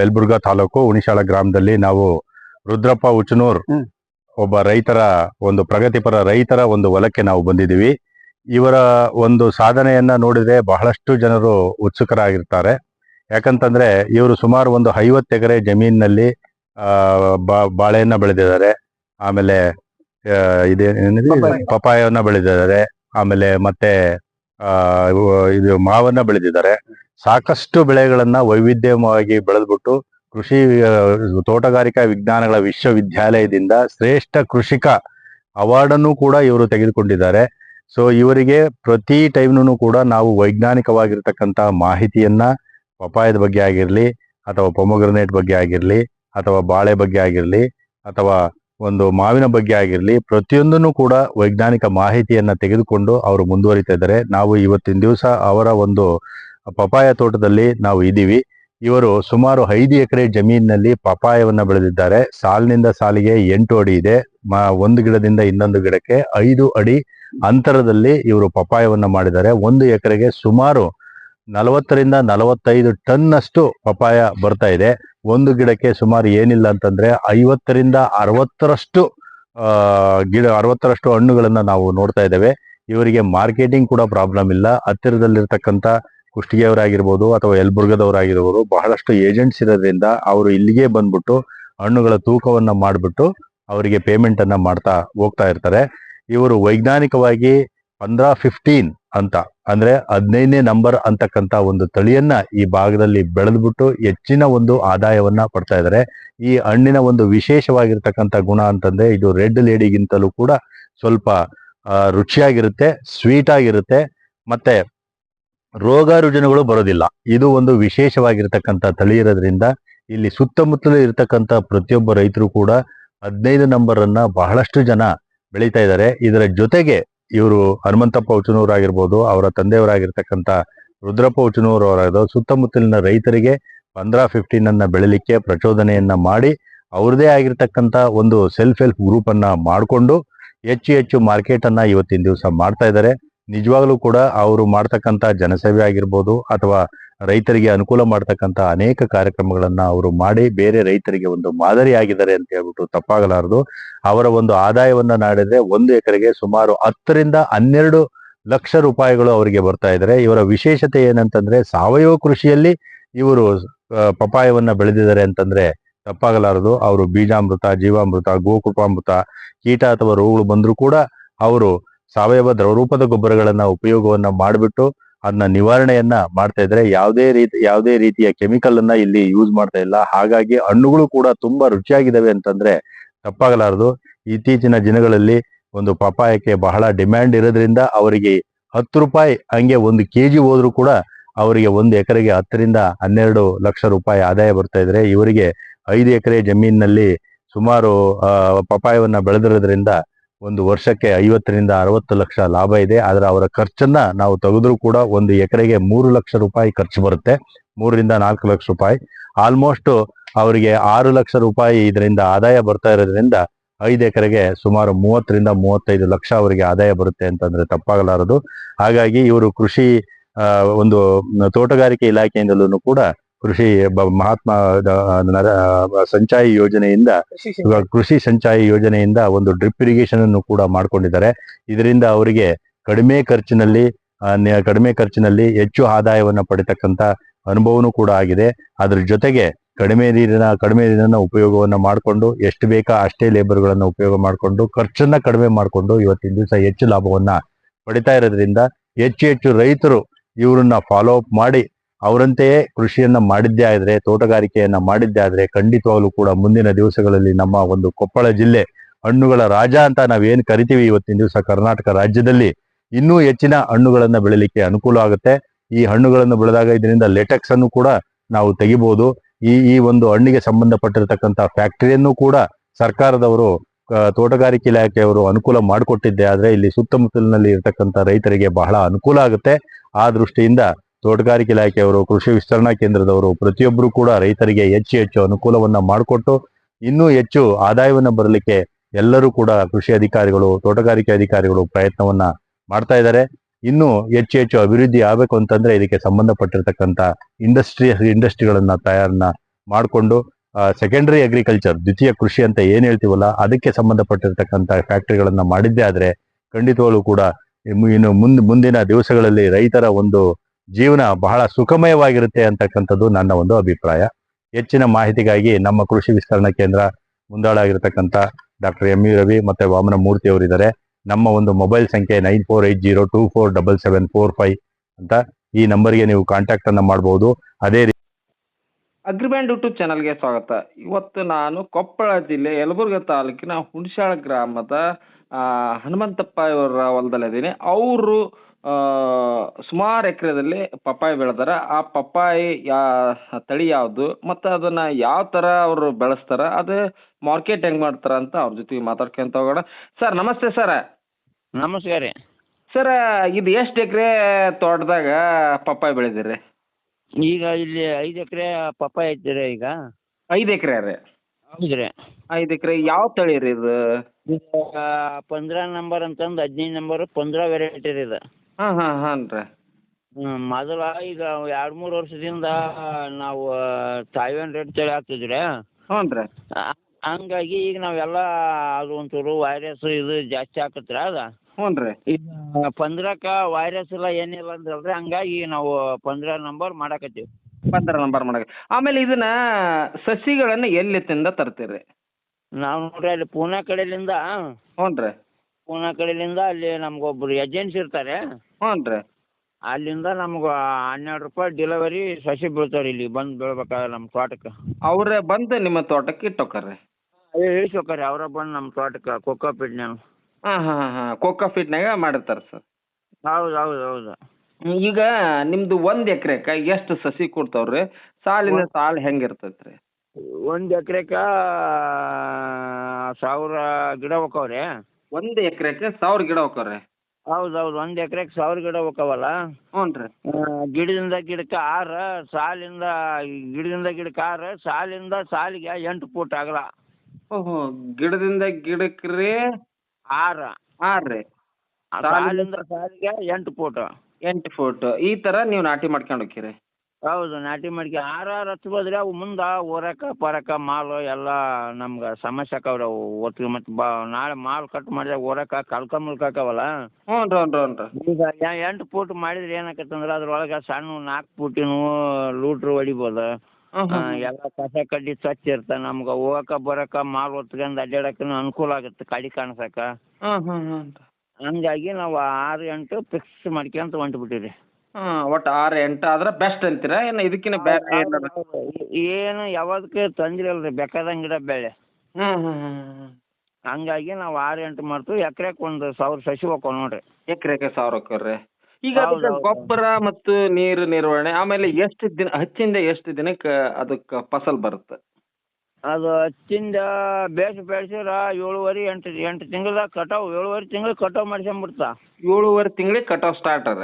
ಯಲಬುರ್ಗಾ ತಾಲೂಕು ಉಣಿಶಾಳ ಗ್ರಾಮದಲ್ಲಿ ನಾವು ರುದ್ರಪ್ಪ ಉಚನೂರ್ ಒಬ್ಬ ರೈತರ ಒಂದು ಪ್ರಗತಿಪರ ರೈತರ ಒಂದು ಹೊಲಕ್ಕೆ ನಾವು ಬಂದಿದ್ದೀವಿ. ಇವರ ಒಂದು ಸಾಧನೆಯನ್ನ ನೋಡಿದ್ರೆ ಬಹಳಷ್ಟು ಜನರು ಉತ್ಸುಕರಾಗಿರ್ತಾರೆ. ಯಾಕಂತಂದ್ರೆ ಇವರು ಸುಮಾರು ಒಂದು ಐವತ್ತು ಎಕರೆ ಜಮೀನಿನಲ್ಲಿ ಬಾಳೆಯನ್ನ ಬೆಳೆದಿದ್ದಾರೆ. ಆಮೇಲೆ ಇದೇನಿದೆ. ಪಪಾಯವನ್ನ ಬೆಳೆದಿದ್ದಾರೆ. ಆಮೇಲೆ ಮತ್ತೆ ಆ ಇದು ಮಾವನ್ನ ಬೆಳೆದಿದ್ದಾರೆ. ಸಾಕಷ್ಟು ಬೆಳೆಗಳನ್ನ ವೈವಿಧ್ಯಮಯವಾಗಿ ಬೆಳೆದ್ಬಿಟ್ಟು ಕೃಷಿ ತೋಟಗಾರಿಕಾ ವಿಜ್ಞಾನಗಳ ವಿಶ್ವವಿದ್ಯಾಲಯದಿಂದ ಶ್ರೇಷ್ಠ ಕೃಷಿಕ ಅವಾರ್ಡ್ ಅನ್ನು ಕೂಡ ಇವರು ತೆಗೆದುಕೊಂಡಿದ್ದಾರೆ. ಸೊ ಇವರಿಗೆ ಪ್ರತಿ ಟೈಮ್ನೂ ಕೂಡ ನಾವು ವೈಜ್ಞಾನಿಕವಾಗಿರ್ತಕ್ಕಂತಹ ಮಾಹಿತಿಯನ್ನ ಪಪಾಯದ ಬಗ್ಗೆ ಆಗಿರಲಿ, ಅಥವಾ ಪೊಮೊಗ್ರನೇಟ್ ಬಗ್ಗೆ ಆಗಿರಲಿ, ಅಥವಾ ಬಾಳೆ ಬಗ್ಗೆ ಆಗಿರಲಿ, ಅಥವಾ ಒಂದು ಮಾವಿನ ಬಗ್ಗೆ ಆಗಿರಲಿ, ಪ್ರತಿಯೊಂದನ್ನು ಕೂಡ ವೈಜ್ಞಾನಿಕ ಮಾಹಿತಿಯನ್ನ ತೆಗೆದುಕೊಂಡು ಅವರು ಮುಂದುವರಿತಾ ಇದ್ದಾರೆ. ನಾವು ಇವತ್ತಿನ ದಿವಸ ಅವರ ಒಂದು ಪಪಾಯ ತೋಟದಲ್ಲಿ ನಾವು ಇದ್ದೀವಿ. ಇವರು ಸುಮಾರು ಐದು ಎಕರೆ ಜಮೀನಿನಲ್ಲಿ ಪಪಾಯವನ್ನು ಬೆಳೆದಿದ್ದಾರೆ. ಸಾಲಿನಿಂದ ಸಾಲಿಗೆ ಎಂಟು ಅಡಿ ಇದೆ. ಒಂದು ಗಿಡದಿಂದ ಇನ್ನೊಂದು ಗಿಡಕ್ಕೆ ಐದು ಅಡಿ ಅಂತರದಲ್ಲಿ ಇವರು ಪಪಾಯವನ್ನ ಮಾಡಿದ್ದಾರೆ. ಒಂದು ಎಕರೆಗೆ ಸುಮಾರು ನಲವತ್ತರಿಂದ ನಲವತ್ತೈದು ಟನ್ ಅಷ್ಟು ಪಪಾಯ ಬರ್ತಾ ಇದೆ. ಒಂದು ಗಿಡಕ್ಕೆ ಸುಮಾರು ಏನಿಲ್ಲ ಅಂತಂದ್ರೆ ಐವತ್ತರಿಂದ ಅರವತ್ತರಷ್ಟು ಗಿಡ, ಅರವತ್ತರಷ್ಟು ಹಣ್ಣುಗಳನ್ನು ನಾವು ನೋಡ್ತಾ ಇದ್ದೇವೆ. ಇವರಿಗೆ ಮಾರ್ಕೆಟಿಂಗ್ ಕೂಡ ಪ್ರಾಬ್ಲಮ್ ಇಲ್ಲ. ಹತ್ತಿರದಲ್ಲಿರ್ತಕ್ಕಂಥ ಕುಷ್ಟಗಿಯವರಾಗಿರ್ಬೋದು ಅಥವಾ ಯಲಬುರ್ಗದವರಾಗಿರ್ಬೋದು ಬಹಳಷ್ಟು ಏಜೆಂಟ್ಸ್ ಇರೋದ್ರಿಂದ ಅವರು ಇಲ್ಲಿಗೆ ಬಂದ್ಬಿಟ್ಟು ಹಣ್ಣುಗಳ ತೂಕವನ್ನು ಮಾಡಿಬಿಟ್ಟು ಅವರಿಗೆ ಪೇಮೆಂಟ್ ಅನ್ನ ಮಾಡ್ತಾ ಹೋಗ್ತಾ ಇರ್ತಾರೆ. ಇವರು ವೈಜ್ಞಾನಿಕವಾಗಿ ಪಂದ್ರ ಫಿಫ್ಟೀನ್ ಅಂತ, ಅಂದ್ರೆ ಹದಿನೈದನೇ ನಂಬರ್ ಅಂತಕ್ಕಂತ ಒಂದು ತಳಿಯನ್ನ ಈ ಭಾಗದಲ್ಲಿ ಬೆಳೆದ್ಬಿಟ್ಟು ಹೆಚ್ಚಿನ ಒಂದು ಆದಾಯವನ್ನ ಪಡ್ತಾ ಇದ್ದಾರೆ. ಈ ಹಣ್ಣಿನ ಒಂದು ವಿಶೇಷವಾಗಿರ್ತಕ್ಕಂಥ ಗುಣ ಅಂತಂದ್ರೆ ಇದು ರೆಡ್ ಲೇಡಿಗಿಂತಲೂ ಕೂಡ ಸ್ವಲ್ಪ ರುಚಿಯಾಗಿರುತ್ತೆ ಸ್ವೀಟ್ ಆಗಿರುತ್ತೆ. ಮತ್ತೆ ರೋಗ ರುಜಿನಗಳು ಬರೋದಿಲ್ಲ. ಇದು ಒಂದು ವಿಶೇಷವಾಗಿರ್ತಕ್ಕಂಥ ತಳಿ ಇರೋದ್ರಿಂದ ಇಲ್ಲಿ ಸುತ್ತಮುತ್ತಲು ಇರತಕ್ಕಂಥ ಪ್ರತಿಯೊಬ್ಬ ರೈತರು ಕೂಡ ಹದಿನೈದು ನಂಬರ್ ಬಹಳಷ್ಟು ಜನ ಬೆಳೀತಾ ಇದ್ದಾರೆ. ಇದರ ಜೊತೆಗೆ ಇವರು ಹನುಮಂತಪ್ಪ ಉಚನೂರ್ ಆಗಿರ್ಬೋದು, ಅವರ ತಂದೆಯವರಾಗಿರ್ತಕ್ಕಂಥ ರುದ್ರಪ್ಪ ಉಚನೂರ್ ಅವರ ಸುತ್ತಮುತ್ತಲಿನ ರೈತರಿಗೆ ಪಂದ್ರ ಫಿಫ್ಟೀನ್ ಅನ್ನ ಬೆಳಿಲಿಕ್ಕೆ ಪ್ರಚೋದನೆಯನ್ನ ಮಾಡಿ ಅವ್ರದೇ ಆಗಿರ್ತಕ್ಕಂಥ ಒಂದು ಸೆಲ್ಫ್ ಹೆಲ್ಪ್ ಗ್ರೂಪ್ ಅನ್ನ ಮಾಡಿಕೊಂಡು, ಹೆಚ್ಚು ಹೆಚ್ಚು ಮಾರ್ಕೆಟ್ ಅನ್ನ ಇವತ್ತಿನ ದಿವಸ ಮಾಡ್ತಾ ಇದ್ದಾರೆ. ನಿಜವಾಗ್ಲೂ ಕೂಡ ಅವರು ಮಾಡ್ತಕ್ಕಂಥ ಜನಸೇವೆ ಆಗಿರ್ಬೋದು ಅಥವಾ ರೈತರಿಗೆ ಅನುಕೂಲ ಮಾಡ್ತಕ್ಕಂಥ ಅನೇಕ ಕಾರ್ಯಕ್ರಮಗಳನ್ನ ಅವರು ಮಾಡಿ ಬೇರೆ ರೈತರಿಗೆ ಒಂದು ಮಾದರಿ ಆಗಿದ್ದಾರೆ ಅಂತ ಹೇಳ್ಬಿಟ್ಟು ತಪ್ಪಾಗಲಾರದು. ಅವರ ಒಂದು ಆದಾಯವನ್ನ ನಾಡಿದ್ರೆ ಒಂದು ಎಕರೆಗೆ ಸುಮಾರು ಹತ್ತರಿಂದ ಹನ್ನೆರಡು ಲಕ್ಷ ರೂಪಾಯಿಗಳು ಅವರಿಗೆ ಬರ್ತಾ ಇದ್ದಾರೆ ಇವರ ವಿಶೇಷತೆ ಏನಂತಂದ್ರೆ ಸಾವಯವ ಕೃಷಿಯಲ್ಲಿ ಇವರು ಪಪಾಯವನ್ನ ಬೆಳೆದಿದ್ದಾರೆ ಅಂತಂದ್ರೆ ತಪ್ಪಾಗಲಾರದು. ಅವರು ಬೀಜಾಮೃತ, ಜೀವಾಮೃತ ಗೋಕೃಪಾಮೃತ ಕೀಟ ಅಥವಾ ರೋಗಗಳು ಬಂದರೂ ಕೂಡ ಅವರು ಸಾವಯವ ದ್ರವರೂಪದ ಗೊಬ್ಬರಗಳನ್ನ ಉಪಯೋಗವನ್ನ ಮಾಡಿಬಿಟ್ಟು ಅದನ್ನ ನಿವಾರಣೆಯನ್ನ ಮಾಡ್ತಾ ಇದ್ರೆ ಯಾವುದೇ ರೀತಿ, ಯಾವುದೇ ರೀತಿಯ ಕೆಮಿಕಲ್ ಅನ್ನ ಇಲ್ಲಿ ಯೂಸ್ ಮಾಡ್ತಾ ಇಲ್ಲ. ಹಾಗಾಗಿ ಹಣ್ಣುಗಳು ಕೂಡ ತುಂಬಾ ರುಚಿಯಾಗಿದ್ದಾವೆ ಅಂತಂದ್ರೆ ತಪ್ಪಾಗಲಾರದು. ಇತ್ತೀಚಿನ ದಿನಗಳಲ್ಲಿ ಒಂದು ಪಪಾಯಕ್ಕೆ ಬಹಳ ಡಿಮ್ಯಾಂಡ್ ಇರೋದ್ರಿಂದ ಅವರಿಗೆ ಹತ್ತು ರೂಪಾಯಿ, ಹಂಗೆ ಒಂದು ಕೆಜಿ ಹೋದ್ರೂ ಕೂಡ ಅವರಿಗೆ ಒಂದು ಎಕರೆಗೆ ಹತ್ತರಿಂದ ಹನ್ನೆರಡು ಲಕ್ಷ ರೂಪಾಯಿ ಆದಾಯ ಬರ್ತಾ ಇದ್ರೆ ಇವರಿಗೆ ಐದು ಎಕರೆ ಜಮೀನಿನಲ್ಲಿ ಸುಮಾರು ಪಪಾಯವನ್ನ ಬೆಳೆದಿರೋದ್ರಿಂದ ಒಂದು ವರ್ಷಕ್ಕೆ ಐವತ್ತರಿಂದ ಅರವತ್ತು ಲಕ್ಷ ಲಾಭ ಇದೆ. ಆದರೆ ಅವರ ಖರ್ಚನ್ನ ನಾವು ತೆಗೆದ್ರೂ ಕೂಡ ಒಂದು ಎಕರೆಗೆ ಮೂರು ಲಕ್ಷ ರೂಪಾಯಿ ಖರ್ಚು ಬರುತ್ತೆ. ಮೂರರಿಂದ ನಾಲ್ಕು ಲಕ್ಷ ರೂಪಾಯಿ. ಆಲ್ಮೋಸ್ಟ್ ಅವರಿಗೆ ಆರು ಲಕ್ಷ ರೂಪಾಯಿ ಇದರಿಂದ ಆದಾಯ ಬರ್ತಾ ಇರೋದ್ರಿಂದ ಐದು ಎಕರೆಗೆ ಸುಮಾರು ಮೂವತ್ತರಿಂದ ಮೂವತ್ತೈದು ಲಕ್ಷ ಅವರಿಗೆ ಆದಾಯ ಬರುತ್ತೆ ಅಂತಂದ್ರೆ ತಪ್ಪಾಗಲಾರದು. ಹಾಗಾಗಿ ಇವರು ಕೃಷಿ ಒಂದು ತೋಟಗಾರಿಕೆ ಇಲಾಖೆಯಿಂದಲೂ ಕೂಡ ಕೃಷಿ ಮಹಾತ್ಮ ಸಂಚಾಯಿ ಯೋಜನೆಯಿಂದ ಕೃಷಿ ಸಂಚಾಯಿ. ಯೋಜನೆಯಿಂದ ಒಂದು ಡ್ರಿಪ್ ಇರಿಗೇಷನ್ ಅನ್ನು ಕೂಡ ಮಾಡ್ಕೊಂಡಿದ್ದಾರೆ. ಇದರಿಂದ ಅವರಿಗೆ ಕಡಿಮೆ ಖರ್ಚಿನಲ್ಲಿ ಕಡಿಮೆ ಖರ್ಚಿನಲ್ಲಿ ಹೆಚ್ಚು ಆದಾಯವನ್ನ ಪಡಿತಕ್ಕಂಥ ಅನುಭವನೂ ಕೂಡ ಆಗಿದೆ. ಅದ್ರ ಜೊತೆಗೆ ಕಡಿಮೆ ನೀರಿನ ಕಡಿಮೆ ನೀರಿನ ಉಪಯೋಗವನ್ನ ಮಾಡಿಕೊಂಡು ಎಷ್ಟು ಬೇಕಾ ಅಷ್ಟೇ ಲೇಬರ್ಗಳನ್ನು ಉಪಯೋಗ ಮಾಡಿಕೊಂಡು ಖರ್ಚನ್ನ ಕಡಿಮೆ ಮಾಡಿಕೊಂಡು ಇವತ್ತಿನ ದಿವಸ ಹೆಚ್ಚು ಲಾಭವನ್ನ ಪಡಿತಾ ಇರೋದ್ರಿಂದ ಹೆಚ್ಚು ಹೆಚ್ಚು ರೈತರು ಇವರನ್ನ ಫಾಲೋ ಅಪ್ ಮಾಡಿ ಅವರಂತೆಯೇ ಕೃಷಿಯನ್ನ ಮಾಡಿದ್ದೇ ಆದ್ರೆ, ತೋಟಗಾರಿಕೆಯನ್ನ ಮಾಡಿದ್ದೇ ಆದ್ರೆ ಖಂಡಿತವಾಗ್ಲೂ ಕೂಡ ಮುಂದಿನ ದಿವಸಗಳಲ್ಲಿ ನಮ್ಮ ಒಂದು ಕೊಪ್ಪಳ ಜಿಲ್ಲೆ ಹಣ್ಣುಗಳ ರಾಜ ಅಂತ ನಾವೇನ್ ಕರಿತೀವಿ ಇವತ್ತಿನ ದಿವಸ ಕರ್ನಾಟಕ ರಾಜ್ಯದಲ್ಲಿ ಇನ್ನೂ ಹೆಚ್ಚಿನ ಹಣ್ಣುಗಳನ್ನ ಬೆಳಿಲಿಕ್ಕೆ ಅನುಕೂಲ ಆಗುತ್ತೆ. ಈ ಹಣ್ಣುಗಳನ್ನು ಬೆಳೆದಾಗ ಇದರಿಂದ ಲೆಟೆಕ್ಸ್ ಅನ್ನು ಕೂಡ ನಾವು ತೆಗಿಬಹುದು ಈ ಈ ಒಂದು ಹಣ್ಣಿಗೆ ಸಂಬಂಧಪಟ್ಟಿರ್ತಕ್ಕಂಥ ಫ್ಯಾಕ್ಟರಿಯನ್ನು ಕೂಡ ಸರ್ಕಾರದವರು ತೋಟಗಾರಿಕೆ ಇಲಾಖೆಯವರು ಅನುಕೂಲ ಮಾಡಿಕೊಟ್ಟಿದ್ದೆ ಆದ್ರೆ ಇಲ್ಲಿ ಸುತ್ತಮುತ್ತಲಿನಲ್ಲಿ ಇರತಕ್ಕಂಥ ರೈತರಿಗೆ ಬಹಳ ಅನುಕೂಲ ಆಗುತ್ತೆ. ಆ ದೃಷ್ಟಿಯಿಂದ ತೋಟಗಾರಿಕೆ ಇಲಾಖೆಯವರು, ಕೃಷಿ ವಿಸ್ತರಣಾ ಕೇಂದ್ರದವರು ಪ್ರತಿಯೊಬ್ಬರು ಕೂಡ ರೈತರಿಗೆ ಹೆಚ್ಚು ಹೆಚ್ಚು ಅನುಕೂಲವನ್ನ ಮಾಡಿಕೊಟ್ಟು ಇನ್ನೂ ಹೆಚ್ಚು ಆದಾಯವನ್ನು ಬರಲಿಕ್ಕೆ ಎಲ್ಲರೂ ಕೂಡ ಕೃಷಿ ಅಧಿಕಾರಿಗಳು, ತೋಟಗಾರಿಕೆ ಅಧಿಕಾರಿಗಳು ಪ್ರಯತ್ನವನ್ನ ಮಾಡ್ತಾ ಇದ್ದಾರೆ. ಇನ್ನು ಹೆಚ್ಚು ಹೆಚ್ಚು ಅಭಿವೃದ್ಧಿ ಆಗಬೇಕು ಅಂತಂದ್ರೆ ಇದಕ್ಕೆ ಸಂಬಂಧಪಟ್ಟಿರ್ತಕ್ಕಂಥ ಇಂಡಸ್ಟ್ರಿ, ಇಂಡಸ್ಟ್ರಿಗಳನ್ನ ತಯಾರನ್ನ ಮಾಡಿಕೊಂಡು ಸೆಕೆಂಡರಿ ಅಗ್ರಿಕಲ್ಚರ್ ದ್ವಿತೀಯ ಕೃಷಿ ಅಂತ ಏನ್ ಹೇಳ್ತೀವಲ್ಲ, ಅದಕ್ಕೆ ಸಂಬಂಧಪಟ್ಟಿರ್ತಕ್ಕಂಥ ಫ್ಯಾಕ್ಟರಿಗಳನ್ನ ಮಾಡಿದ್ದೇ ಆದ್ರೆ ಖಂಡಿತವಾಗ್ಲೂ ಕೂಡ ಇನ್ನು- ಇನ್ನು ಮುಂದ್, ಮುಂದಿನ ದಿವಸಗಳಲ್ಲಿ ರೈತರ ಒಂದು ಜೀವನ ಬಹಳ ಸುಖಮಯವಾಗಿರುತ್ತೆ ಅಂತಕ್ಕಂಥದ್ದು ನನ್ನ ಒಂದು ಅಭಿಪ್ರಾಯ. ಹೆಚ್ಚಿನ ಮಾಹಿತಿಗಾಗಿ ನಮ್ಮ ಕೃಷಿ ವಿಸ್ತರಣಾ ಕೇಂದ್ರ ಮುಂದಾಳಾಗಿರ್ತಕ್ಕಂಥ ಡಾಕ್ಟರ್ ಎಂ ಯು ರವಿ ಮತ್ತೆ ವಾಮನ ಮೂರ್ತಿ ಅವರಿದ್ದಾರೆ. ನಮ್ಮ ಒಂದು ಮೊಬೈಲ್ ಸಂಖ್ಯೆ nine four eight zero two four double seven four five ಅಂತ ಈ ನಂಬರ್ಗೆ ನೀವು ಕಾಂಟ್ಯಾಕ್ಟ್ ಅನ್ನ ಮಾಡಬಹುದು ಅದೇ ರೀತಿ ಅಗ್ರಿಬ್ಯಾಂಡ್ ಯೂಟ್ಯೂಬ್ ಚಾನಲ್ಗೆ ಸ್ವಾಗತ. ಇವತ್ತು ನಾನು ಕೊಪ್ಪಳ ಜಿಲ್ಲೆ ಯಲಬುರ್ಗ ತಾಲೂಕಿನ ಹುಣಸಾಳ ಗ್ರಾಮದ ಹನುಮಂತಪ್ಪ ಇವರ ಹೊಲದಲ್ಲಿದ್ದೀನಿ. ಅವರು ಸುಮಾರು ಎಕರೆದಲ್ಲಿ ಪಪ್ಪಾಯಿ ಬೆಳೆದಾರ. ಆ ಪಪ್ಪಾಯಿ ಯಾ ತಳಿ ಯಾವುದು ಮತ್ತು ಅದನ್ನ ಯಾವ ಥರ ಅವರು ಬೆಳೆಸ್ತಾರ ಅದು ಮಾರ್ಕೆಟ್ ಹೆಂಗೆ ಮಾಡ್ತಾರ ಅಂತ ಅವ್ರ ಜೊತೆಗೆ ಮಾತಾಡ್ಕೊಂತ ಹೋಗೋಣ. ಸರ್ ನಮಸ್ತೆ ಸರ. ನಮಸ್ಕಾರ ರೀ. ಸರ ಇದು ಎಷ್ಟು ಎಕರೆ ತೋಟದಾಗ ಪಪ್ಪಾಯಿ ಬೆಳೆದಿರಿ? ಈಗ ಇಲ್ಲಿ ಐದು ಎಕರೆ ಪಪ್ಪಾಯ ಐತಿ ರೀ ಈಗ. ಐದು ಎಕರೆ ರೀ. ಹೌದು ರೀ. ಐದು ಎಕರೆ ಯಾವ ತಳಿ ರೀ ಇದು? ಇದು ಪಂದ್ರ ನಂಬರ್ ಅಂತಂದು ಹದಿನೈದು ನಂಬರ್ ಪಂದ್ರ ವೆರೈಟಿ ರೀ ಇದು. ಹಾಂ ಹಾಂ ಹಾಂ ರೀ ಹ್ಮ್, ಮೊದಲ ಈಗ ಎರಡ್ ಮೂರ್ ವರ್ಷದಿಂದ ನಾವು ತಾಯ್ವಾನ್ ರೇಟ್ ಚಳಿ ಹಾಕ್ತಿದ್ರಿ ಹ್ಞೂ ರೀ ಹಂಗಾಗಿ ಈಗ ನಾವೆಲ್ಲ ಅದು ಒಂಚೂರು ವೈರಸ್ ಇದು ಜಾಸ್ತಿ ಆಕತ್ರಿ ಅದ. ಹ್ಞೂ ರೀ ಈಗ ಪಂದ್ರಕ್ಕ ವೈರಸ್ ಎಲ್ಲ ಏನಿಲ್ಲ ಅಂದ್ರಲ್ರಿ ಹಂಗಾಗಿ ನಾವು ಪಂದ್ರ ನಂಬರ್ ಮಾಡಾಕತ್ತೀವಿ. ಪಂದ್ರ ನಂಬರ್ ಮಾಡಕ ಆಮೇಲೆ ಇದನ್ನ ಸಸಿಗಳನ್ನ ಎಲ್ಲಿತ್ತಿಂದ ತರ್ತೀರಿ? ನಾವು ನೋಡ್ರಿ ಅಲ್ಲಿ ಪೂನಾ ಕಡೆಲಿಂದ. ಹ್ಞೂ ರೀ ಪೂನಾ ಕಡೆಲಿಂದ ಅಲ್ಲಿ ನಮ್ಗೊಬ್ರು ಏಜೆನ್ಸಿ ಇರ್ತಾರೆ. ಹ್ಞೂ ರೀ ಅಲ್ಲಿಂದ ನಮ್ಗೆ ಹನ್ನೆರಡು ರೂಪಾಯಿ ಡೆಲಿವರಿ ಸಸಿ ಬೀಳ್ತಾವ್ರಿ ಇಲ್ಲಿ ಬಂದು ಬೀಳ್ಬೇಕಾದ್ರೆ ನಮ್ಮ ತೋಟಕ್ಕೆ. ಅವರೇ ಬಂದು ನಿಮ್ಮ ತೋಟಕ್ಕೆ ಇಟ್ಟೋಕರ್ರಿ ಅದೇ ಇಳಿಸ್ಬೇಕ್ರಿ ಅವರ ಬಂದು ನಮ್ಮ ತೋಟಕ್ಕೆ ಕೊಕ್ಕೋ ಹಾ ಹಾಂ ಹಾಂ ಹಾಂ ಕೋಕೋ ಫೀಟ್ನಾಗ ಮಾಡಿರ್ತಾರೆ ಸರ್. ಹೌದು ಹೌದು ಹೌದು. ಈಗ ನಿಮ್ದು ಒಂದು ಎಕರೆಕ ಎಷ್ಟು ಸಸಿ ಕೊಡ್ತಾವ್ರಿ? ಸಾಲಿನ ಸಾಲು ಹೆಂಗೆ ಇರ್ತೈತೆ ರೀ ಒಂದು ಎಕ್ರೆಕ ಸಾವಿರ ಗಿಡ ಹೋಕವ್ರಿ ಒಂದು ಎಕರೆಕ್ಕೆ ಸಾವಿರ ಗಿಡ ಹೋಕವ್ರಿ ಹೌದು ಹೌದ್ ಒಂದ್ ಎಕ್ರೆಗೆ ಸಾವಿರ ಗಿಡ ಹೋಕವಲ್ಲ ಹ್ಞೂ ರೀ. ಗಿಡದಿಂದ ಗಿಡಕ್ಕೆ ಆರು ಸಾಲಿಂದ ಗಿಡದಿಂದ ಗಿಡಕ್ಕೆ ಆರು ಸಾಲಿಂದ ಸಾಲಿಗೆ ಎಂಟು ಫೂಟ್ ಆಗಲ್ಲ ಓಹೋ ಗಿಡದಿಂದ ಗಿಡಕ್ಕೆ ರೀ ಆರು ಆರ್ರಿ ರೀ. ಸಾಲಿಂದ- ಸಾಲಿಂದ ಸಾಲಿಗೆ ಎಂಟು ಫೂಟ್ ಎಂಟು ಫೂಟ್ ಈ ತರ ನೀವು ನಾಟಿ ಮಾಡ್ಕೊಂಡು ಹೋಕ್ಕಿರಿ. ಹೌದು ನಾಟಿ ಮಡಿಕೆ. ಆರು ಆರು ಹೋದ್ರೆ ಅವು ಮುಂದೆ ಊರಕ ಪರಕ ಮಾಲು ಎಲ್ಲ ನಮ್ಗೆ ಸಮಸ್ಯೆ ಆಕಾವ್ರಿ ಅವು ಒತ್ತಿಗೆ ಮತ್ತೆ ಬಾ ನಾಳೆ ಮಾಲ್ ಕಟ್ ಮಾಡಿದಾಗ ಊರಕ ಕಲ್ಕ ಮುಲ್ಕಾಕವಲ್ಲ ಹ್ಞೂ ರೀ ಹ್ಞೂ ರೀ ಹ್ಞೂ ರೀ. ಈಗ ಎಂಟು ಫೂಟ್ ಮಾಡಿದ್ರೆ ಏನಾಕತ್ತಂದ್ರೆ ಅದ್ರೊಳಗೆ ಸಣ್ಣ ನಾಲ್ಕು ಫೂಟಿನವು ಲೂಟ್ರ್ ಹೊಡಿಬೋದು. ಎಲ್ಲಾ ಕಸ ಕಡ್ಡಿ ಸ್ವಚ್ಛ ಇರ್ತ. ನಮ್ಗೆ ಹೋಗಕ ಬರಕ ಮಾಲ್ ಹೊತ್ಕೊಂಡು ಅಡ್ಡಾಡಕ್ಕೂ ಅನುಕೂಲ ಆಗುತ್ತೆ ಕಡಿ ಕಾಣಿಸಕ ಹ್ಮ್ ಹ್ಮ್ ಹ್ಮ್ ಹಂಗಾಗಿ ನಾವು ಆರು ಎಂಟು ಫಿಕ್ಸ್ ಮಾಡ್ಕೊಂತ ಹೊಂಟ್ಬಿಟ್ಟಿವಿ ಹ್ಮ್ ಒಟ್ಟು ಆರ್ ಎಂಟು ಆದ್ರೆ ಬೆಸ್ಟ್ ಅಂತೀರಾ? ಏನು ಇದಕ್ಕಿಂತ ಬೇರೆ ಏನಾರ ಏನು ಯಾವ್ದಕ್ಕೆ ತೊಂದ್ರೆ ಇಲ್ರಿ ಬೇಕಾದಂಗೆ ಗಿಡ ಬೆಳೆ. ಹ್ಮ್ ಹ್ಮ್ ಹ್ಮ್ ಹಂಗಾಗಿ ನಾವು ಆರ್ ಎಂಟ್ ಮಾಡ್ತೀವಿ ಎಕ್ರೆಕ್ ಒಂದ್ ಸಾವಿರ ಸಸಿ ಹೋಕ್ಕವ್ ನೋಡ್ರಿ. ಎಕರೆಗೆ ಸಾವಿರ ಈಗ ಅದಕ್ಕೆ ಗೊಬ್ಬರ ಮತ್ತು ನೀರು ನಿರ್ವಹಣೆ ಆಮೇಲೆ ಎಷ್ಟು ದಿನ ಹಚ್ಚಿಂದ ಎಷ್ಟು ದಿನಕ್ಕ ಅದಕ್ಕೆ ಫಸಲ್ ಬರುತ್ತೆ? ಅದು ಹಚ್ಚಿಂದ ಬೇಸ್ ಬೆಳ್ಸಿರ ಏಳುವರೆ ಎಂಟು ಎಂಟು ತಿಂಗಳದಾಗ ಕಟಾವು ಏಳುವರೆ ತಿಂಗಳು ಕಟಾವ್ ಮಾಡ್ಸ್ಕೊಂಬಿಡ್ತಾ ಏಳುವರೆ ತಿಂಗಳಿಗೆ ಕಟಾವ್ ಸ್ಟಾರ್ಟ್ ಅದ.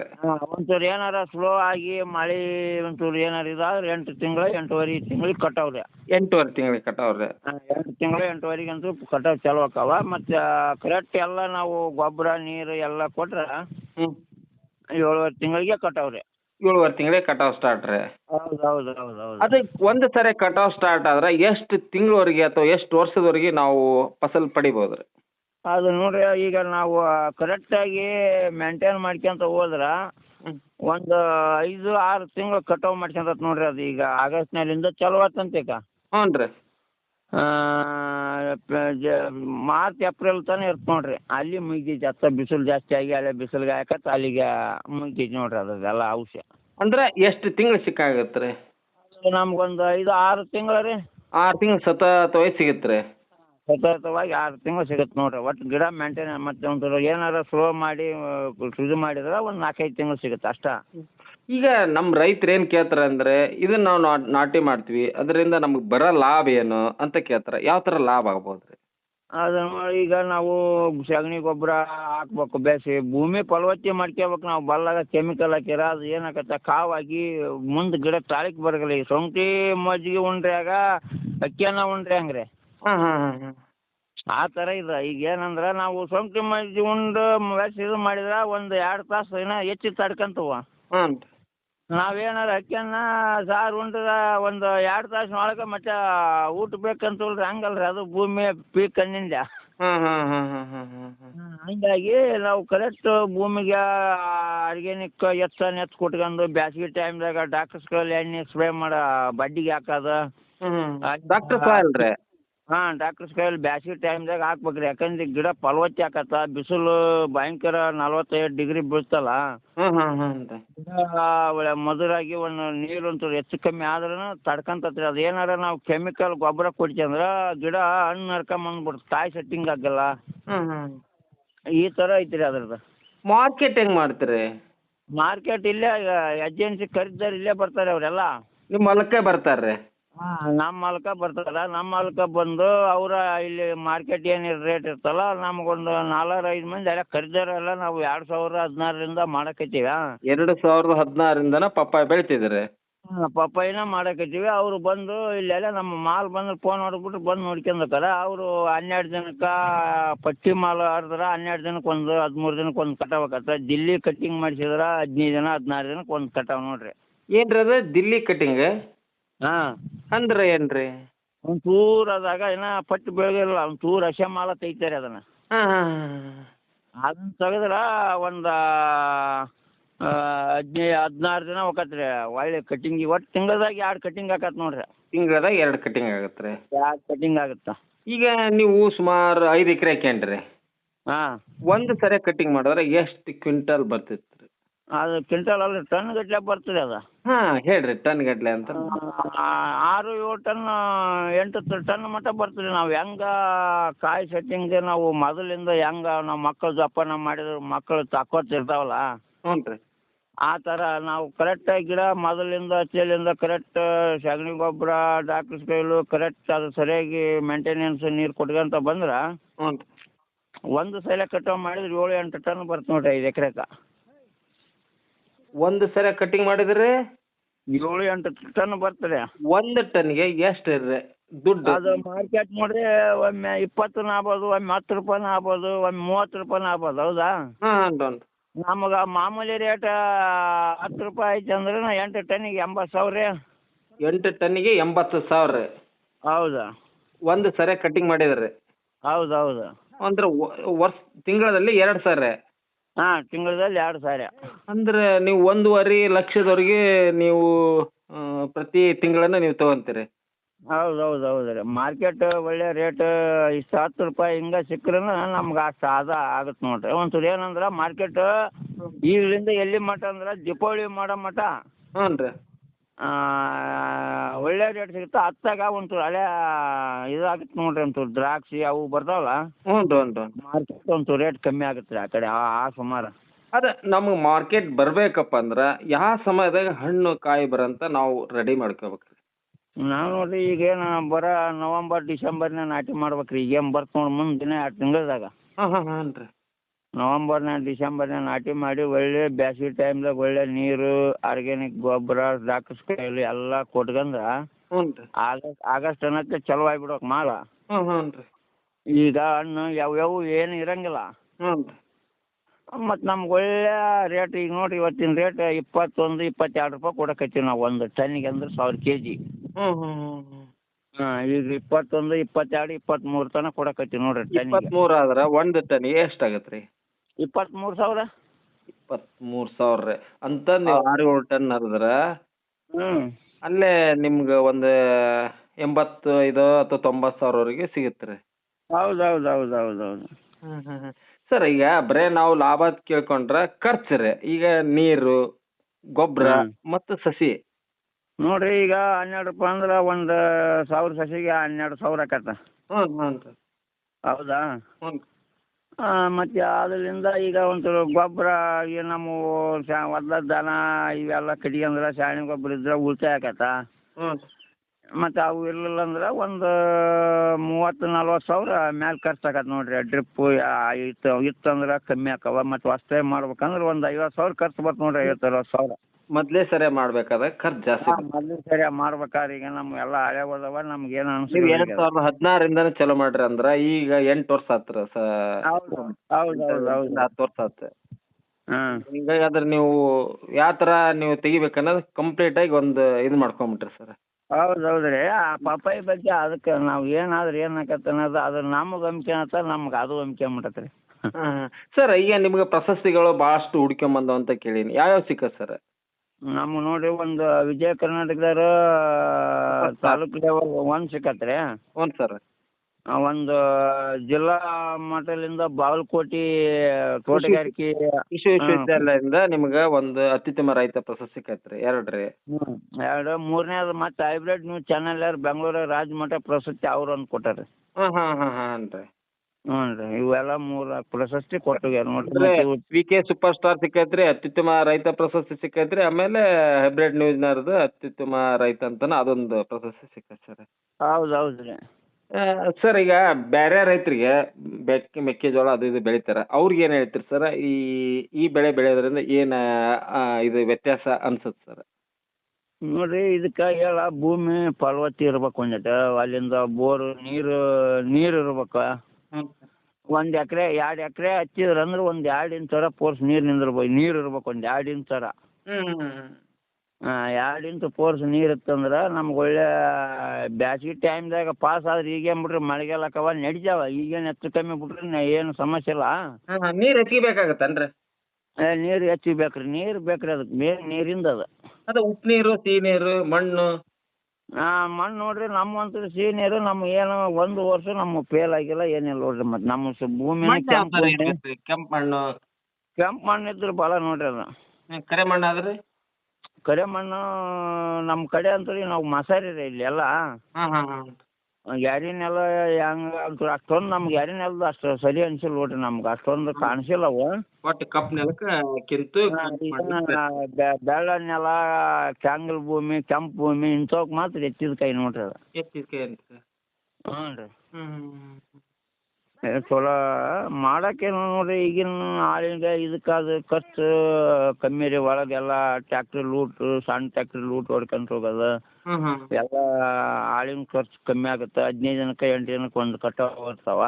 ಒಂಚೂರು ಏನಾರ ಸ್ಲೋ ಆಗಿ ಮಳೆ ಒಂಚೂರು ಏನಾರ ಇದಾದ್ರೆ ಎಂಟು ತಿಂಗಳು ಎಂಟೂವರೆ ತಿಂಗಳಿಗೆ ಕಟಾವು ರೀ. ಎಂಟೂವರೆ ತಿಂಗಳಿಗೆ ಕಟಾವ್ ರೀ. ಎಂಟು ತಿಂಗಳ ಎಂಟುವರೆಗೆ ಅಂತೂ ಕಟಾವ್ ಚಾಲು ಆಕಾವ ಮತ್ತು ಕರೆಕ್ಟ್ ಎಲ್ಲ ನಾವು ಗೊಬ್ಬರ ನೀರು ಎಲ್ಲ ಕೊಟ್ರ ಹ್ಮ್. ಏಳುವರೆ ತಿಂಗಳಿಗೆ ಕಟಾವು ರೀ. ಏಳುವರೆ ತಿಂಗಳಿಗೆ ಕಟಾವ್ ಸ್ಟಾರ್ಟ್ ರೀ. ಹೌದು ಹೌದು ಹೌದು ಹೌದು. ಒಂದು ಸರಿ ಕಟಾವ್ ಸ್ಟಾರ್ಟ್ ಆದ್ರೆ ಎಷ್ಟು ತಿಂಗಳವರೆಗೆ ಅಥವಾ ಎಷ್ಟು ವರ್ಷದವರೆಗೆ ನಾವು ಫಸಲ್ ಪಡಿಬೋದು ರೀ? ಅದು ನೋಡ್ರಿ ಈಗ ನಾವು ಕರೆಕ್ಟಾಗಿ ಮೇಂಟೈನ್ ಮಾಡ್ಕೊಂತ ಹೋದ್ರ ಒಂದ್ ಒಂದು ಐದು ಆರು ತಿಂಗಳು ಕಟಾವ್ ಮಾಡ್ಕೊಂತ ನೋಡ್ರಿ ಅದು ಈಗ. ಆಗಸ್ಟ್ನಲ್ಲಿಂದ ಚಾಲು ಆತಂತ ಈಗ. ಹ್ಞೂ ರೀ ಮಾರ್ಚ್ ಏಪ್ರಿಲ್ ತನಕ ಇರ್ತ ನೋಡ್ರಿ. ಅಲ್ಲಿ ಮುಗಿ ಅತ್ತ ಬಿಸಿಲು ಜಾಸ್ತಿ ಆಗಿ ಅಲ್ಲೇ ಬಿಸಿಲು ಹಾಕತ್ತ ಅಲ್ಲಿಗೆ ಮುಗಿತೈತಿ ನೋಡ್ರಿ ಅದ್ರದ್ದೆಲ್ಲ ಔಷಧ. ಅಂದ್ರೆ ಎಷ್ಟು ತಿಂಗಳು ಸಿಕ್ಕಾಗತ್ತೆ ರೀ ನಮ್ಗೊಂದು ಐದು ಆರು ತಿಂಗಳು ರೀ. ಆರು ತಿಂಗಳು ಸತತವಾಗಿ ಸಿಗತ್ತೆ ರೀ ಸತತವಾಗಿ ಆರು ತಿಂಗಳು ಸಿಗುತ್ತೆ ನೋಡ್ರಿ. ಒಟ್ಟು ಗಿಡ ಮೇಂಟೈನ್ ಮತ್ತೆ ಒಂಥರ ಏನಾರ ಸ್ಲೋ ಮಾಡಿ ಇದು ಮಾಡಿದ್ರೆ ಒಂದು ನಾಲ್ಕೈದು ತಿಂಗಳು ಸಿಗುತ್ತೆ ಅಷ್ಟ. ಈಗ ನಮ್ಮ ರೈತರು ಏನು ಕೇಳ್ತಾರೆ ಅಂದ್ರೆ ಇದನ್ನ ನಾವು ನಾಟಿ ಮಾಡ್ತೀವಿ ಅದರಿಂದ ನಮಗೆ ಬರೋ ಲಾಭ ಏನು ಅಂತ ಕೇಳ್ತಾರೆ. ಯಾವ ತರ ಲಾಭ ಆಗ್ಬೋದು ರೀ ಅದು ಈಗ ನಾವು ಸಗಣಿ ಗೊಬ್ಬರ ಹಾಕ್ಬೇಕು ಬೇಸಿ ಭೂಮಿ ಫಲವತ್ತೆ ಮಾಡ್ಕೋಬೇಕು ನಾವು ಬಲ್ಲಾಗ ಕೆಮಿಕಲ್ ಹಾಕಿರ ಅದು ಏನಾಗತ್ತೆ ಕಾವಾಗಿ ಮುಂದೆ ಗಿಡ ತಾಳಿಕ್ ಬರಗಲ್ಲ. ಈ ಸೊಂಟಿ ಮಜ್ಜಿಗೆ ಉಂಡ್ರ್ಯಾಗ ಅಕ್ಕಿಯನ್ನ ಉಂಡ್ರೆ ಹಂಗ್ರಿ? ಹಾಂ ಹಾಂ ಹಾಂ ಹಾಂ ಆ ಥರ ಇದೆ ಈಗ ಏನಂದ್ರೆ ನಾವು ಸೊಂಟಿ ಮಜ್ಜಿ ಉಂಡು ವ್ಯಾಕ್ಸಿನ್ ಇದು ಮಾಡಿದ್ರೆ ಒಂದು ಎರಡು ತಾಸು ಏನ ಹೆಚ್ಚಿ ತಡ್ಕಂತವ. ಹಾಂ ನಾವೇನಾರ ಅಕ್ಕಿಯನ್ನ ಸಾರು ಉಂಡ್ರ ಒಂದು ಎರಡ್ ತಾಸಿನ ಒಳಗ ಮತ್ತ ಊಟ ಬೇಕಂತಲ್ರಿ ಹಂಗಲ್ರಿ ಅದು ಭೂಮಿ ಪೀಕ್ ಕಣ್ಣಿಂದ. ಹ್ಮ್ ಹ್ಮ್ ಹ್ಮ್ ಹ್ಮ್ ಹ್ಮ್ ಹ್ಮ್ ಹ್ಮ್ ಹಂಗಾಗಿ ನಾವು ಕರೆಕ್ಟ್ ಭೂಮಿಗೆ ಆರ್ಗ್ಯಾನಿಕ್ ಎತ್ತ ಎತ್ತು ಕೊಟ್ಕೊಂಡು ಬ್ಯಾಸ್ಗೆ ಟೈಮ್ದಾಗ ಡಾಕ್ಟರ್ಸ್ಗಳಲ್ಲಿ ಎಣ್ಣೆ ಸ್ಪ್ರೇ ಮಾಡ ಬಡ್ಡಿಗೆ ಹಾಕೋದು. ಡಾಕ್ಟರ್ ಸಾಯಿಲ್ ರೀ. ಹಾಂ ಡಾಕ್ಟರ್ ಕೈಯಲ್ಲಿ ಬ್ಯಾಸ್ಗೆ ಟೈಮ್ದಾಗ ಹಾಕ್ಬೇಕ್ರಿ. ಯಾಕಂದ್ರೆ ಗಿಡ ಫಲವತ್ತೆ ಆಕತ್ತ ಬಿಸಿಲು ಭಯಂಕರ ನಲ್ವತ್ತೈದು ಡಿಗ್ರಿ ಬೀಳ್ತಲ್ಲ. ರೀ ಗಿಡ ಒಳ್ಳೆ ಮಧುರಾಗಿ ಒಂದು ನೀರು ಒಂಚೂರು ಹೆಚ್ಚು ಕಮ್ಮಿ ಆದ್ರೂ ತಡ್ಕಂತತ್ರಿ. ಅದು ಏನಾರ ನಾವು ಕೆಮಿಕಲ್ ಗೊಬ್ಬರ ಅಂದ್ರ ಗಿಡ ಹಣ್ಣು ಹರ್ಕೊಂಬಂದ್ಬಿಡ್ತು ಕಾಯಿ ಸೆಟ್ಟಿಂಗ್ ಆಗಲ್ಲ. ಈ ತರ ಐತ್ರಿ ಅದ್ರದ್ದು. ಮಾರ್ಕೆಟ್ ಹೆಂಗ್ ಮಾಡ್ತೀರಿ? ಮಾರ್ಕೆಟ್ ಇಲ್ಲೇ ಏಜೆನ್ಸಿ ಖರೀದಿದಾರ್ ಇಲ್ಲೇ ಬರ್ತಾರೆ ಅವರೆಲ್ಲ. ನಿಮ್ಮ ಹೊಲಕ್ಕೆ ಬರ್ತಾರ್ರಿ ನಮ್ಮ ಮಾಲಕ ಬರ್ತಾರ ನಮ್ಮ ಮಾಲಕ ಬಂದು ಅವ್ರ ಇಲ್ಲಿ ಮಾರ್ಕೆಟ್ ಏನು ರೇಟ್ ಇರ್ತಲ್ಲ ನಮ್ಗೊಂದು ನಾಲ್ಕು ಐದು ಮಂದಿ ಎಲ್ಲ ಖರೀದಾರೆಲ್ಲ ನಾವು ಎರಡ್ ಸಾವಿರ ಹದಿನಾರರಿಂದ ಮಾಡಕತ್ತೀವಿ. ಎರಡು ಸಾವಿರದ ಹದಿನಾರರಿಂದನ ಪಪ್ಪಾಯ ಬೆಳಿತಿದ್ದೀರಿ? ಪಪ್ಪಾಯಿನ ಮಾಡಕತ್ತೀವಿ. ಅವರು ಬಂದು ಇಲ್ಲೆಲ್ಲ ನಮ್ಮ ಮಾಲ್ ಬಂದ್ರೆ ಫೋನ್ ಹೊಡ್ಬಿಟ್ಟು ಬಂದು ನೋಡ್ಕೊಂಡಕ್ಕಾರ ಅವರು ಹನ್ನೆರಡು ದಿನಕ್ಕ ಪಟ್ಟಿ ಮಾಲ್ ಆಡದ್ರ ಹನ್ನೆರಡು ದಿನಕ್ಕೆ ಒಂದು ಹದಿಮೂರು ದಿನಕ್ಕೆ ಒಂದು ಕಟ್ಟಬೇಕತ್ತ ದಿಲ್ಲಿ ಕಟ್ಟಿಂಗ್ ಮಾಡ್ಸಿದ್ರ ಹದಿನೈದು ದಿನ ಹದಿನಾರು ದಿನಕ್ಕೆ ಒಂದು ಕಟಾವು ನೋಡ್ರಿ. ಏನ್ರಿ ಅದು? ದಿಲ್ಲಿ ಕಟಿಂಗ್ ಹಾಂ ಅಂದ್ರೆ ಏನ್ರಿ? ರೀ ಒಂಚೂರು ಅದಾಗ ಏನ ಪಟ್ಟು ಬೆಳೆದಿಲ್ಲ ಒಂಚೂರು ಚೂರು ಹಸೆ ಮಾಲ ತೆಗಿತಾರೆ ಅದನ್ನು. ಹಾ ಹಾ ಅದನ್ನ ತೆಗೆದ್ರೆ ಒಂದು ಹದಿನೈದು ಹದಿನಾರು ದಿನ ಹೋಗತ್ರಿ ಒಳ್ಳೆ ಕಟಿಂಗ್ ಒಟ್ಟು ತಿಂಗಳದಾಗ ಎರಡು ಕಟಿಂಗ್ ಆಕತ್ ನೋಡ್ರಿ. ತಿಂಗಳದಾಗ ಎರಡು ಕಟಿಂಗ್ ಆಗತ್ತೆ ರೀ ಎರಡು ಕಟಿಂಗ್ ಆಗುತ್ತೆ. ಈಗ ನೀವು ಸುಮಾರು ಐದು ಎಕರೆ ಹಾಕ್ಯಂಡ್ರಿ ಹಾಂ. ಒಂದು ಸರಿ ಕಟಿಂಗ್ ಮಾಡಿದ್ರೆ ಎಷ್ಟು ಕ್ವಿಂಟಲ್ ಬರ್ತಿತ್ತು ರೀ ಅದು ಕ್ವಿಂಟಲ್ ಅಲ್ಲ ಟನ್ ಗಟ್ಟಲೆ ಬರ್ತದೆ ಅದು. ಹಾ ಹೇಳ್ರಿ ಟನ್ ಗಟ್ಲೆ ಅಂತ. ಆರು ಏಳು ಟನ್ ಎಂಟು ಟನ್ ಮಟ್ಟ ಬರ್ತದೆ. ನಾವು ಹೆಂಗ ಕಾಯಿ ಸೆಟ್ಟಿಂಗ್ ನಾವು ಮೊದಲಿಂದ ಹೆಂಗ ನಮ್ಮ ಮಕ್ಕಳು ಜೋಪಾನ ಮಾಡಿದ್ರು ಮಕ್ಕಳು ತಕ್ಕೊತಿರ್ತಾವಲ್ಲ ಹ್ಞೂ ರೀ. ಆ ಥರ ನಾವು ಕರೆಕ್ಟಾಗಿ ಗಿಡ ಮೊದಲಿಂದ ಚೇಲಿಂದ ಕರೆಕ್ಟ್ ಸಗಣಿ ಗೊಬ್ಬರ ಡಾಕ್ಟರ್ಸ್ ಕೈಲು ಕರೆಕ್ಟ್ ಅದು ಸರಿಯಾಗಿ ಮೇಂಟೆನೆನ್ಸ್ ನೀರು ಕೊಟ್ಕೊಂತ ಬಂದ್ರೆ ಒಂದು ಸಲ ಕಟಾವು ಮಾಡಿದ್ರೆ ಏಳು ಎಂಟು ಟನ್ ಬರ್ತದೆ ನೋಡ್ರಿ ಐದು ಎಕರೆಗೆ ಒಂದು ಸರಿ ಕಟಿಂಗ್ ಮಾಡಿದ್ರೆ ಏಳು ಎಂಟು ಟನ್ ಬರ್ತದೆ. ಒಂದು ಟನ್ಗೆ ಎಷ್ಟು ರೀ ದುಡ್ಡು. ಅದು ಮಾರ್ಕೆಟ್ ನೋಡ್ರಿ ಒಮ್ಮೆ ಇಪ್ಪತ್ತು ಆಗ್ಬೋದು ಒಮ್ಮೆ ಹತ್ತು ರೂಪಾಯಿನ ಆಗ್ಬೋದು ಒಮ್ಮೆ ಮೂವತ್ತು ರೂಪಾಯಿನ ಆಗ್ಬೋದು ಹೌದಾ? ನಮಗ ಹಾಂ ಹ್ಞೂ ನಮಗೆ ಮಾಮೂಲಿ ರೇಟ್ ಹತ್ತು ರೂಪಾಯಿ ಐತಿ ಅಂದ್ರೆ ಎಂಟು ಗೆ ಎಂಬತ್ತು ಸಾವಿರ. ರೀ ಎಂಟು ಟನ್ನಿಗೆ ಎಂಬತ್ತು ಸಾವಿರ. ರೀ ಹೌದಾ? ಒಂದು ಸರಿ ಕಟಿಂಗ್ ಮಾಡಿದ್ರಿ. ಹೌದು ಹೌದು ಅಂದ್ರೆ ವರ್ಷ ತಿಂಗಳಲ್ಲಿ ಎರಡು ಸಾವಿರ ಹಾಂ ತಿಂಗಳಲ್ಲಿ ಎರಡು ಸಾವಿರ ಅಂದ್ರೆ ನೀವು ಒಂದೂವರೆ ಲಕ್ಷದವರೆಗೆ ನೀವು ಪ್ರತಿ ತಿಂಗಳನ್ನ ನೀವು ತಗೊಂತೀರಿ? ಹೌದು ಹೌದು ಹೌದು ರೀ ಮಾರ್ಕೆಟ್ ಒಳ್ಳೆ ರೇಟ್ ಇಷ್ಟು ಹತ್ತು ರೂಪಾಯಿ ಹಿಂಗ ಸಿಕ್ಕ್ರೂ ನಮ್ಗೆ ಅಷ್ಟು ಆದ ಆಗುತ್ತೆ ನೋಡ್ರಿ. ಒಂಚೂರು ಏನಂದ್ರೆ ಮಾರ್ಕೆಟ್ ಈಗಲಿಂದ ಎಲ್ಲಿ ಮಟ ಅಂದ್ರೆ ದೀಪಾವಳಿ ಮಾಡೋ ಮಟ ಹ್ಞೂ ರೀ ಆ, ಒಳ್ಳೆ ರೇಟ್ ಸಿಗುತ್ತೆ ಹತ್ತಾಗ ಒಂಚೂರು ಹಳೆ ಇದಾಗುತ್ತೆ ನೋಡ್ರಿ ಒಂಚೂರು ದ್ರಾಕ್ಷಿ ಅವು ಬರ್ತಾವಲ್ಲ? ಮಾರ್ಕೆಟ್ ಒಂಚೂರು ರೇಟ್ ಕಮ್ಮಿ ಆಗುತ್ತೆ ಆ ಕಡೆ ಆ ಆ ಸುಮಾರು. ಅದ ನಮಗೆ ಮಾರ್ಕೆಟ್ ಬರಬೇಕಪ್ಪ ಅಂದ್ರೆ ಯಾವ ಸಮಯದಾಗ ಹಣ್ಣು ಕಾಯಿ ಬರಂತ ನಾವು ರೆಡಿ ಮಾಡ್ಕೋಬೇಕು. ನಾವು ನೋಡ್ರಿ ಏನ ಬರ ನವಂಬರ್ ಡಿಸೆಂಬರ್ನಾಗ ನಾಟಿ ಮಾಡ್ಬೇಕ್ರಿ ರೀ ಈಗೇನು ಬರ್ತ ನೋಡ್ ಮುಂದೆ ದಿನ ಎರಡು ತಿಂಗಳದಾಗ. ಹಾಂ ಹಾಂ ಹಾಂ ರೀ ನವಂಬರ್ನಾಗ ಡಿಸೆಂಬರ್ನಾಗ ನಾಟಿ ಮಾಡಿ ಒಳ್ಳೆ ಬ್ಯಾಸ್ಗೆ ಟೈಮ್ದಾಗ ಒಳ್ಳೆ ನೀರು ಆರ್ಗ್ಯಾನಿಕ್ ಗೊಬ್ಬರ ಡಾಕ್ಟರ್ಸ್ ಕೈಲಿ ಎಲ್ಲ ಕೊಟ್ಕಂದ್ರ ಹ್ಞೂ ರೀ. ಆಗಸ್ಟ್ ಆಗಸ್ಟ್ ಅನ್ನಕ್ಕೆ ಚಲೋ ಆಗ್ಬಿಡ್ಬೇಕು ಮಾಲ. ಹ್ಞೂ ಹ್ಞೂ ರೀ. ಈಗ ಹಣ್ಣು ಯಾವ್ಯಾವು ಏನು ಇರಂಗಿಲ್ಲ. ಹ್ಞೂ ರೀ. ಮತ್ತು ನಮ್ಗೆ ಒಳ್ಳೆ ರೇಟ್ ಈಗ ನೋಡಿರಿ ಇವತ್ತಿನ ರೇಟ್ ಇಪ್ಪತ್ತೊಂದು ಇಪ್ಪತ್ತೆರಡು ರೂಪಾಯಿ ಕೊಡಕತ್ತೀವಿ ನಾವು ಒಂದು ಟನ್ನಿಗೆ ಅಂದ್ರೆ ಸಾವಿರ ಕೆ ಜಿ ಹ್ಞೂ ಹ್ಞೂ ಹ್ಞೂ ಹ್ಞೂ. ಹಾಂ ಈಗ ಇಪ್ಪತ್ತೊಂದು ಇಪ್ಪತ್ತೆರಡು ಇಪ್ಪತ್ತ್ಮೂರು ತನಕ ಕೊಡಕತ್ತೀವಿ ನೋಡ್ರಿ ಟನ್ನಿಗೆ. ಇಪ್ಪತ್ತ್ಮೂರು ಆದ್ರೆ ಒಂದು ಟನ್ನಿಗೆ ಎಷ್ಟಾಗತ್ತೆ ರೀ ಇಪ್ಪತ್ತ್ಮೂರು ಸಾವಿರ? ಇಪ್ಪತ್ತ್ಮೂರು ಸಾವಿರ ರೀ. ಅಂತ ನೀವು ಆರು ಏಳು ಟನ್ ಹರಿದ್ರೆ ಹ್ಞೂ ಅಲ್ಲೇ ನಿಮ್ಗೆ ಒಂದು ಎಂಬತ್ತು ಐದು ಅಥವಾ ತೊಂಬತ್ತು ಸಾವಿರವರೆಗೆ ಸಿಗುತ್ತೆ ರೀ. ಹೌದು ಹೌದು ಹೌದು ಹೌದು ಹೌದು. ಸರ್ ಈಗ ಬರೇ ನಾವು ಲಾಭ ಕೇಳ್ಕೊಂಡ್ರೆ ಖರ್ಚು ರೀ. ಈಗ ನೀರು ಗೊಬ್ಬರ. ಮತ್ತು ಸಸಿ. ನೋಡಿರಿ ಈಗ ಹನ್ನೆರಡು ರೂಪಾಯಿ ಅಂದ್ರೆ ಒಂದು ಸಾವಿರ ಸಸಿಗೆ ಹನ್ನೆರಡು ಸಾವಿರ ಆಕತ್ತ. ಹ್ಞೂ ಹ್ಞೂ ರೀ ಹೌದಾ? ಹ್ಞೂ ಮತ್ತು ಅದರಿಂದ ಈಗ ಒಂಚೂರು ಗೊಬ್ಬರ ಈಗ ನಮ್ಮ ಶಾ ಹೊಲ್ದಾಗ ದನ ಇವೆಲ್ಲ ಅಂದ್ರ ಸಾಣಿ ಗೊಬ್ಬರ ಇದ್ರೆ ಉಳಿತಾಯ ಆಕತ್ತ? ಮತ್ತ ಅವು ಇರಲಿಲ್ಲ ಅಂದ್ರೆ ಒಂದು ಮೂವತ್ತು ನಲ್ವತ್ತು ಸಾವಿರ ಮ್ಯಾಲೆ ಖರ್ಚು ಆಗತ್ತೆ ನೋಡಿರಿ. ಡ್ರಿಪ್ಪು ಇತ್ತು ಇತ್ತಂದ್ರೆ ಕಮ್ಮಿ ಆಕವ. ಮತ್ತು ಹೊಸ್ದಾಗಿ ಮಾಡ್ಬೇಕಂದ್ರೆ ಒಂದು ಐವತ್ತು ಸಾವಿರ ಖರ್ಚು ಬರ್ತದೆ ನೋಡಿರಿ ಐವತ್ತು ಅರ್ವತ್ತು ಸಾವಿರ. ಮೊದಲೇ ಸರಿ ಮಾಡ್ಬೇಕಾದ್ರೆ ಖರ್ಚ್ ಜಾಸ್ತಿ ಬರುತ್ತೆ. ಮೊದಲು ಸರಿ ಮಾಡ್ಬೇಕಾದ್ರೆ ಈಗ ನಮ್ಮ ಎಲ್ಲ ಹಳೆ ಹೋದವ ನಮ್ಗೆ ಏನು ನೀವು ಎರಡ್ ಅನ್ಸಿಲ್ಲ ಸಾವಿರದ ಹದಿನಾರಿಂದನೇ ಚಲೋ ಮಾಡ್ರಿ ಅಂದ್ರ ಈಗ ಎಂಟ್ ವರ್ಷ ಆತ್ರ ಸ ಹೌದು ಹೌದು ಹೌದು ಹೌದು. ಹತ್ತು ವರ್ಷ ಆತ ಹಾಂ. ಹಿಂಗಾಗಿ ಅದ್ರ ನೀವು ಯಾವ ನೀವ್ ನೀವು ತೆಗಿಬೇಕನ್ನೋದು ಕಂಪ್ಲೀಟ್ ಆಗಿ ಒಂದು ಇದು ಮಾಡ್ಕೊಂಬಿಟ್ರಿ ಸರ್. ಹೌದು ಹೌದು ರೀ. ಆ ಪಪ್ಪಾಯಿ ಬಗ್ಗೆ ಅದಕ್ಕೆ ನಾವು ಏನಾದ್ರೆ ಏನಾಕತ್ತೆ ಅನ್ನೋದು ಅದು ನಮಗೆ ಅಂತ ನಮ್ಗೆ ಅದು ಅಂಬ್ಕೊಂಬಿಟ್ಟತ್ತೆ ರೀ ಸರ್ ಈಗ ನಿಮ್ಗೆ ಪ್ರಶಸ್ತಿಗಳು ಭಾಳಷ್ಟು ಹುಡ್ಕೊಂಬಂದವು ಅಂತ ಕೇಳೀನಿ. ಯಾವ್ಯಾವ ಸಿಕ್ಕ ಸರ್? ನಮ್ಗೆ ನೋಡ್ರಿ ಒಂದು ವಿಜಯ ಕರ್ನಾಟಕದಾರ ತಾಲೂಕ್ ಲೆವೆಲ್ ಒಂದು ಸಿಕ್ಕತ್ತೆ ರೀ ಹ್ಞೂ ಸರ್ ಒಂದು ಜಿಲ್ಲಾ ಮಟ್ಟದಿಂದ ಬಾಗಲಕೋಟೆ ತೋಟಗಾರಿಕೆ ವಿಶ್ವವಿದ್ಯಾಲಯದಿಂದ ನಿಮ್ಗೆ ಒಂದು ಅತ್ಯುತ್ತಮ ರೈತ ಪ್ರಶಸ್ತಿ ಸಿಕ್ಕತ್ರಿ ಎರಡು ರೀ ಹ್ಮ್. ಎರಡು ಮೂರನೇದು ಮತ್ತೆ ಹೈಬ್ರಿಡ್ ನ್ಯೂಸ್ ಚಾನಲ್ ಬೆಂಗಳೂರು ರಾಜಮಠ ಪ್ರಶಸ್ತಿ ಅವ್ರು ಒಂದು ಕೊಟ್ಟಾರೆ ಹಾಂ ಹಾಂ ಹಾಂ ಹಾಂ ರೀ ಹ್ಞೂ ರೀ ಇವೆಲ್ಲ ಮೂರು ಪ್ರಶಸ್ತಿ ಕೊಟ್ಟಿದ್ದಾರೆ ನೋಡಿರಿ. ವಿ ಕೆ ಸೂಪರ್ ಸ್ಟಾರ್ ಸಿಕ್ಕೈತ್ರಿ ಅತ್ಯುತ್ತಮ ರೈತ ಪ್ರಶಸ್ತಿ ಸಿಕ್ಕೈತ್ರಿ ಆಮೇಲೆ ಹೈಬ್ರಿಡ್ ನ್ಯೂಸ್ನವ್ರದ್ದು ಅತ್ಯುತ್ತಮ ರೈತ ಅಂತನ ಅದೊಂದು ಪ್ರಶಸ್ತಿ ಸಿಕ್ಕೈತೆ ಸರ್. ಹೌದು ಹೌದು ರೀ ಸರ್ ಈಗ ಬೇರೆ ರೈತರಿಗೆ ಬೆಕ್ಕೆ ಮೆಕ್ಕೆಜೋಳ ಅದು ಇದು ಬೆಳಿತಾರೆ ಅವ್ರಿಗೆ ಏನು ಹೇಳ್ತೀರಿ ಸರ್? ಈ ಈ ಬೆಳೆ ಬೆಳೆಯೋದ್ರಿಂದ ಏನು ಇದು ವ್ಯತ್ಯಾಸ ಅನ್ಸುತ್ತೆ ಸರ್? ನೋಡ್ರಿ ಇದಕ್ಕೆ ಹೇಳ ಭೂಮಿ ಫಲವತ್ತಿ ಇರ್ಬೇಕು ಒಂದಿಟ್ಟು ಅಲ್ಲಿಂದ ಬೋರ್ ನೀರು ನೀರು ಇರ್ಬೇಕು. ಒಂದು ಎಕ್ರೆ ಎರಡು ಎಕರೆ ಹಚ್ಚಿದ್ರ ಅಂದ್ರೆ ಒಂದು ಎರಡು ಇಂಚ್ ಪೋರ್ಸ್ ನೀರು ನಿಂದಿರ್ಬೇಕು ನೀರು ಇರ್ಬೇಕು ಒಂದು ಎರಡು ಇಂಚ್ ಥರ ಎರಡು ಇಂಚ್ ಪೋರ್ಸ್ ನೀರು ಇತ್ತಂದ್ರೆ ನಮ್ಗೆ ಒಳ್ಳೆ ಬ್ಯಾಸ್ಗೆ ಟೈಮ್ದಾಗ ಪಾಸ್ ಆದ್ರೆ ಈಗೇನ್ ಬಿಡ್ರಿ ಮಳೆಗಾಲ ಅಕ್ಕವ ನಡಿತಾವ ಈಗೇನ್ ಹೆಚ್ಚು ಕಮ್ಮಿ ಬಿಟ್ರಿ ನ- ಏನು ಸಮಸ್ಯೆ ಇಲ್ಲ. ನೀರು ಹೆಚ್ಚಿಗೆ ಏ, ನೀರು ಹೆಚ್ಚಿಗೆ ಬೇಕು ರೀ ನೀರು ಬೇಕು ರೀ ಅದಕ್ಕೆ ಮೇನ್ ನೀರಿಂದ ಅದು. ಅದ ಉಪ್ಪು ನೀರು ಸಿಹಿ ನೀರು ಮಣ್ಣು. ಹಾಂ ಮಣ್ಣು ನೋಡ್ರಿ ನಮ್ಮ ಒಂಥರ ಸಿಹಿ ನೀರು ನಮ್ಮ ಏನು ಒಂದು ವರ್ಷ ನಮ್ಮ ಫೇಲ್ ಆಗಿಲ್ಲ ಏನಿಲ್ಲ ನೋಡ್ರಿ ಮತ್ತೆ ನಮ್ಮ ಸ- ಭೂಮಿನ ಮಣ್ಣು ಯಾವ ಕೆಂಪು ಮಣ್ಣು? ಕೆಂಪು ಮಣ್ಣು ಇದ್ರೆ ಭಾಳ ನೋಡ್ರಿ ಅದು. ಕರೆ ಮಣ್ಣು ಆದ್ರಿ? ಕರೆ ಮಣ್ಣು ನಮ್ಮ ಕಡೆ ಅಂತೇಳಿ ನಾವು ಮಸಾರಿ ರೀ ಇಲ್ಲಿ ಎಲ್ಲ. ಹಾಂ ಹಾಂ ಹಾಂ. ಗ್ಯಾರಿ ನೆಲ ಹೆಂಗೆ ಅಂತ ಅಷ್ಟೊಂದು ನಮ್ಗೆ ಗ್ಯಾರಿ ಅಷ್ಟು ಸರಿ ಅನ್ಸಿಲ್ಲ ನೋಡ್ರಿ ನಮ್ಗೆ ಅಷ್ಟೊಂದು ಕಾಣಿಸಿಲ್ಲ ಅವು ಒಟ್ಟು ಕಪ್ ನೆಲಕ್ಕೆ ಕಿಂತು ಬೆಳ್ಳ ನೆಲ ಕ್ಯಾಂಗಲ್ ಭೂಮಿ ಕೆಂಪು ಭೂಮಿ ಇಂಥವಕ್ಕೆ ಮಾತ್ರ ಎತ್ತಿದ ಕೈ ನೋಡ್ರಿ ಅದು. ಕೈ ಅಂತ. ಹ್ಞೂ ರೀ ಚಲೋ ಮಾಡಕ್ಕೇನು ನೋಡ್ರಿ ಈಗಿನ ಆಳಿಗೆ ಇದಕ್ಕಾದ ಖರ್ಚು ಕಮ್ಮಿ ರೀ ಒಳಗೆಲ್ಲ ಟ್ಯಾಕ್ಟ್ರಿ ಲೂಟ್ ಸಣ್ಣ ಟ್ಯಾಕ್ಟ್ರಿ ಲೂಟ್ ಹೊಡ್ಕೊಂತ ಹೋಗೋದು. ಎಲ್ಲ ಆಳಿನ ಖರ್ಚು ಕಮ್ಮಿ ಆಗುತ್ತೆ ಹದಿನೈದು ಜನಕ್ಕೆ ಎಂಟು ಜನಕ್ಕೆ ಒಂದು ಕಟ್ಟ ಹೋಗ್ತಾವ.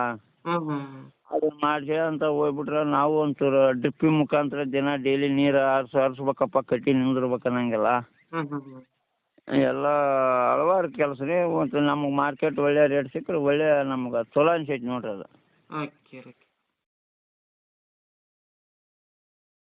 ಅದನ್ನ ಮಾಡ್ಸಿ ಅಂತ ಹೋಗ್ಬಿಟ್ರೆ ನಾವು ಒಂಚೂರು ಡ್ರಿಪ್ಪಿ ಮುಖಾಂತರ ದಿನ ಡೈಲಿ ನೀರು ಹರ್ಸ್ ಹರ್ಸ್ಬೇಕಪ್ಪ ಕಟ್ಟಿ ನಿಂದಿರ್ಬೇಕು ಅನ್ನಂಗಿಲ್ಲ. ಎಲ್ಲ ಹಲವಾರು ಕೆಲಸ ರೀ ಮತ್ತು ನಮಗೆ ಮಾರ್ಕೆಟ್ ಒಳ್ಳೆ ರೇಟ್ ಸಿಕ್ಕರೆ ಒಳ್ಳೆ ನಮ್ಗೆ ಚಲೋ ಅನ್ಸೈತಿ ನೋಡ್ರಿ ಅದು.